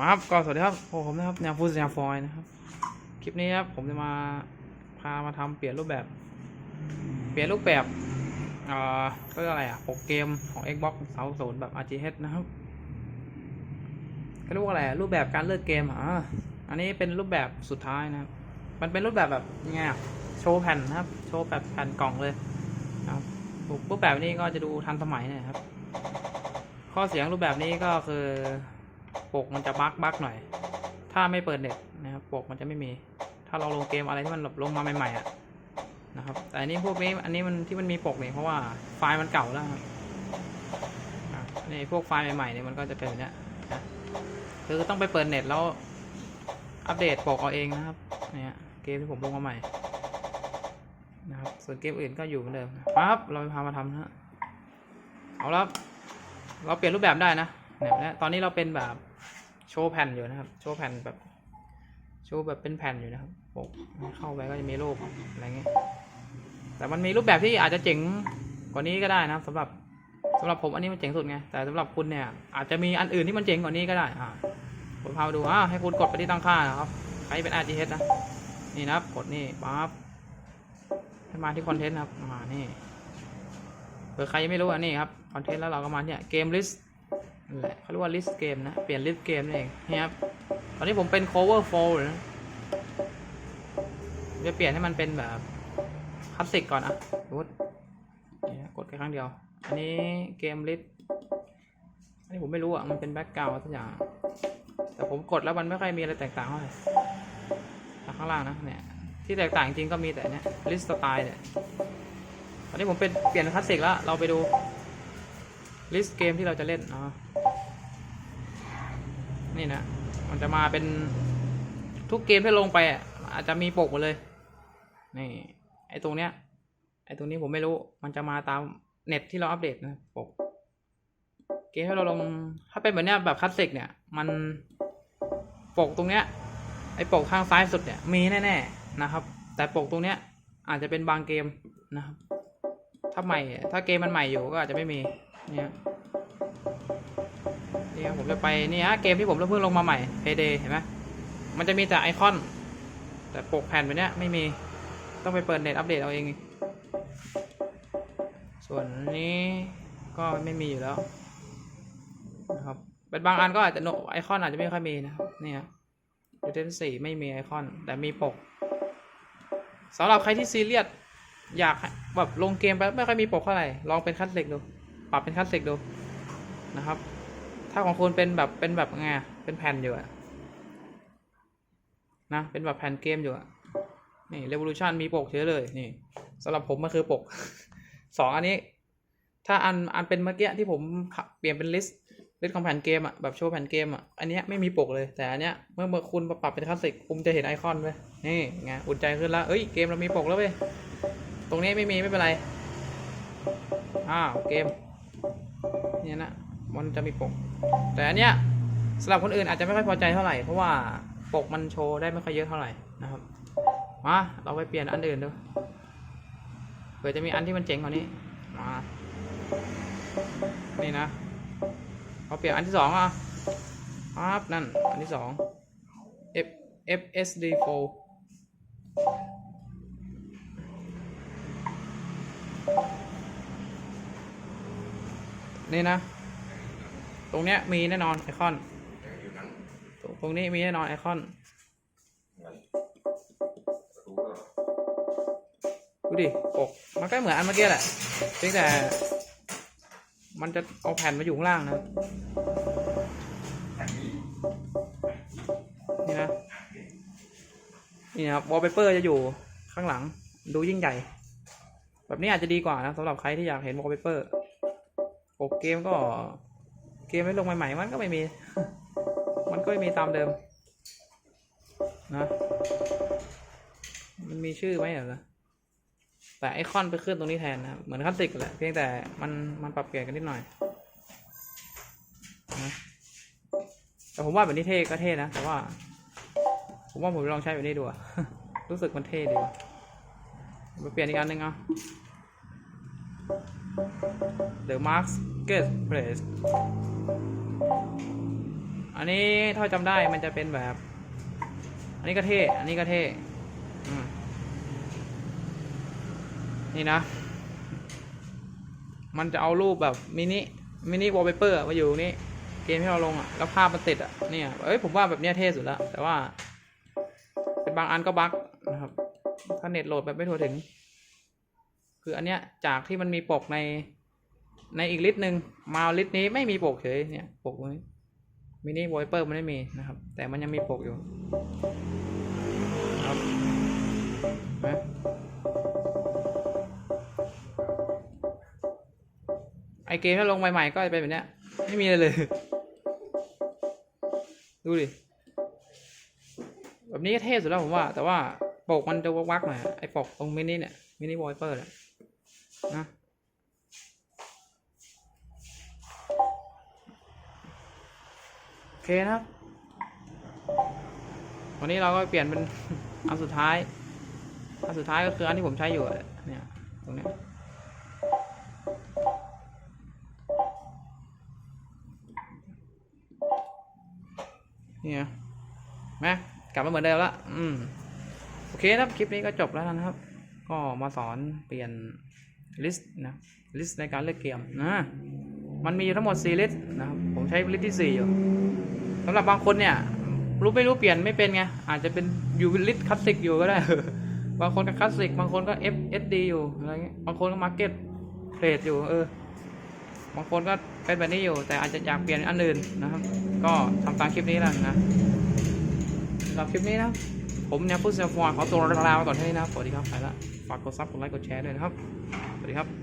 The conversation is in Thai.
มาครับก็สวัสดีครับผมนะครับแนวฟูสแนวฟอยนะครับ คลิปนี้ครับผมจะมาพามาทำเปลี่ยนรูปแบบ เปลี่ยนรูปแบบเอ่อก็เรียกอะไรอะปกเกมของ Xbox 360แบบ RGH นะครับก็เรียกว่าอะไรรูปแบบการเลือกเกมอะอันนี้เป็นรูปแบบสุดท้ายนะครับ มันเป็นรูปแบบแบบยังไงโชว์แผ่นนะครับ โชว์แบบแผ่นกล่องเลยนะครับรูปแบบนี้ก็จะดูทันสมัยนะครับ ข้อเสียงรูปแบบนี้ก็คือ ปกมันจะบั๊กบั๊กหน่อย ถ้าไม่เปิดเน็ตนะครับปกมันจะไม่มี ถ้าเราลงเกมอะไรที่มันหลบลงมาใหม่ๆอะนะครับ แต่อันนี้พวกนี้อันนี้มันที่มันมีปกเนี่ยเพราะว่าไฟล์มันเก่าแล้วครับนี่พวกไฟล์ใหม่ๆเนี่ยมันก็จะเป็นแบบนี้นะคือต้องไปเปิดเน็ตแล้วอัปเดตปกเอาเองนะครับเนี่ยเกมที่ผมลงมาใหม่นะครับส่วนเกมอื่นก็อยู่เหมือนเดิมครับเราไปพามาทำนะฮะเอาแล้วเราเปลี่ยนรูปแบบได้นะ เนี่ยตอนนี้เราเป็นแบบโชว์แผ่นอยู่นะครับ โชว์แผ่นแบบ โชว์แบบเป็นแผ่นอยู่นะครับปกเข้าไปก็จะมีรูปอะไรเงี้ย แต่มันมีรูปแบบที่อาจจะเจ๋งกว่านี้ก็ได้นะครับสำหรับสำหรับผมอันนี้มันเจ๋งสุดไง แต่สำหรับคุณเนี่ย อาจจะมีอันอื่นที่มันเจ๋งกว่านี้ก็ได้ อ่าผมพามาดูอ่าให้คุณกดไปที่ตั้งค่านะครับ ใครเป็น RGH นะ นี่นะครับ กดนี่ปั๊บให้มาที่คอนเทนต์นะครับ มานี่เผื่อใครยังไม่รู้อันนี้ครับ คอนเทนต์แล้วเราก็มาเนี่ยเกมลิสต์ นั่นแหละเขาเรียกว่าลิสเกมนะ เปลี่ยนลิสเกมนั่นเองนี่ครับตอนนี้ผมเป็น cover f o l นะจะเปลี่ยนให้มันเป็นแบบคลาสสิกก่อนอะสมมติเนี่ยกดแค่ครั้งเดียว อันนี้เกมลิสอันนี้ผมไม่รู้อะ มันเป็นแบ็กกราวด์สักอย่าง แต่ผมกดแล้วมันไม่ค่อยมีอะไรแตกต่างเท่าไหร่แต่ข้างล่างนะเนี่ย ที่แตกต่างจริงก็มีแต่เนี่ยลิสต์สไตล์เนี่ย ตอนนี้ผมเป็นเปลี่ยนคลาสสิกแล้ว เราไปดู ลิสต์เกมที่เราจะเล่นเนาะนี่นะ มันจะมาเป็นทุกเกมที่ลงไปอะอาจจะมีปกหมดเลย นี่ ไอตรงเนี้ย ไอตรงนี้ผมไม่รู้ มันจะมาตามเน็ตที่เราอัปเดตนะปก เกมที่เราลง ถ้าเป็นแบบเนี้ยแบบคลาสสิกเนี่ย มันปกตรงเนี้ย ไอปกข้างซ้ายสุดเนี่ย มีแน่ๆนะครับ แต่ปกตรงเนี้ยอาจจะเป็นบางเกมนะครับ ถ้าใหม่ ถ้าเกมมันใหม่อยู่ก็อาจจะไม่มี เนี่ยนี่ครับผมจะไปนี่ฮะเกมที่ผมเพิ่งลงมาใหม่ Payday เห็นไหมมันจะมีแต่ไอคอน แต่ปกแผ่นแบบเนี้ยไม่มีต้องไปเปิดเน็ตอัปเดตเอาเอง ส่วนนี้ก็ไม่มีอยู่แล้วนะครับเป็นบางอันก็อาจจะโนไอคอนอาจจะไม่ค่อยมีนะครับนี่ครับยูเทนสี่ไม่มีไอคอน แต่มีปกสำหรับใครที่ซีเรียสอยากแบบลงเกมไปไม่ค่อยมีปกเท่าไหร่ลองเป็นคัสเซ็กดู ปรับเป็นคัสเซ็กดูนะครับ ถ้าของคุณเป็นแบบเป็นแบบไงเป็นแผ่นอยู่อะนะเป็นแบบแผ่นเกมอยู่อะนี่ Revolution มีปกเยอะเลยนี่สำหรับผมมันคือปกสองอันนี้ ถ้าอันอันเป็นเมื่อกี้ที่ผมเปลี่ยนเป็นลิสต์ลิสต์ของแผ่นเกมอะแบบโชว์แผ่นเกมอะอันนี้ไม่มีปกเลยแต่อันเนี้ยเมื่อเมื่อคุณปรับเป็นคลาสสิกคุณจะเห็นไอคอนไว้นี่ไงอุ่นใจขึ้นแล้วเอ้ยเกมเรามีปกแล้วเว้ยตรงนี้ไม่มีไม่เป็นไรอ้าวเกม เนี่ยนะมันจะมีปก แต่อันเนี้ยสำหรับคนอื่นอาจจะไม่ค่อยพอใจเท่าไหร่ เพราะว่าปกมันโชว์ได้ไม่ค่อยเยอะเท่าไหร่นะครับมาเราไปเปลี่ยนอันอื่นดูเผื่อจะมีอันที่มันเจ๋งกว่านี้มานี่นะเราเปลี่ยนอันที่สองอะครับนั่นอันที่สอง F FSD 4 นี่นะ ตรงเนี้ยมีแน่นอนไอคอน ตรงนี้มีแน่นอนไอคอน ดูดิปกมันก็เหมือนอันเมื่อกี้แหละเพียงแต่ มันจะเอาแผ่นมาอยู่ข้างล่างนะ นี่นะ นี่นะครับวอลเปเปอร์จะอยู่ข้างหลัง ดูยิ่งใหญ่ แบบนี้อาจจะดีกว่านะสำหรับใครที่อยากเห็นวอลเปเปอร์ ปกเกมก็ เกมไม่ลงใหม่ ๆ มันก็ไม่มี มันก็ไม่มีตามเดิม นะ มันมีชื่อไหมเหรอแต่ไอคอนไปขึ้นตรงนี้แทนนะเหมือนคลาสสิกแหละเพียงแต่มันมันปรับเปลี่ยนกันนิดหน่อยนะแต่ผมว่าแบบนี้เท่ก็เท่นะ แต่ว่า ผมว่าผมลองใช้แบบนี้ดูรู้สึกมันเท่ดีว่ะมาเปลี่ยนอีกอันหนึ่งเอา The Market Place อันอันนี้ถ้าจำได้มันจะเป็นแบบ อันนี้ก็เท่ อันนี้ก็เท่นี่นะ มันจะเอารูปแบบมินิ มินิวอลเปเปอร์มาอยู่นี่ เกมที่เราลงอะ แล้วภาพมันติดอะ เนี่ย เอ้ย ผมว่าแบบเนี้ยเท่สุดล้วแต่ว่า เป็นบางอันก็บั๊กนะครับ ถ้าเน็ตโหลดแบบไม่ทั่วถึง คืออันเนี้ยจากที่มันมีปกในในอีกลิต์หนึ่งมาลิต์นี้ไม่มีปกเฉยเนี่ยปกนี้มินิวอลเปอร์มันไม่มีนะครับ แต่มันยังมีปกอยู่ครับนไหมไอเกมที่ลงใหม่ๆก็จะเป็นแบบเนี้ยไม่มีอะไรเลย ดูดิ แบบนี้ก็เท่สุดแล้วผมว่า แต่ว่าปกมันจะวักๆหน่อยอะไอปกตรงมินิเนี่ยมินิวอลเปเปอร์เนี่ย นะโอเคนะครับ วันนี้เราก็เปลี่ยนเป็นอันสุดท้าย อันสุดท้ายก็คืออันที่ผมใช้อยู่เนี่ยตรงนี้เนี่ยแม่กลับมาเหมือนเดิมละอืม โอเคนะครับ คลิปนี้ก็จบแล้วนะครับ ก็มาสอนเปลี่ยน ลิสต์นะลิสต์ในการเลือกเกมนะมันมีอยู่ทั้งหมด4ลิสต์นะครับผมใช้ลิสต์ที่ 4 อยู่สำหรับบางคนเนี่ย รู้ไม่รู้เปลี่ยนไม่เป็นไง อาจจะเป็นอยู่ลิสต์คลาสสิกอยู่ก็ได้ บางคนก็คลาสสิกบางคนก็ F S D อยู่อะไรเงี้ยบางคนก็มาร์เก็ตเทรดอยู่เออบางคนก็เป็นแบบนี้อยู่ แต่อาจจะอยากเปลี่ยนอันอื่นนะครับ ก็ทำตามคลิปนี้แล้วนะสำหรับคลิปนี้นะผมเนี่ยพูดเซลฟอนขอตัวลาไปก่อนเท่านี้นะสวัสดีครับไปละฝากกดซับกดไลค์กดแชร์ด้วยนะครับ ดีครับ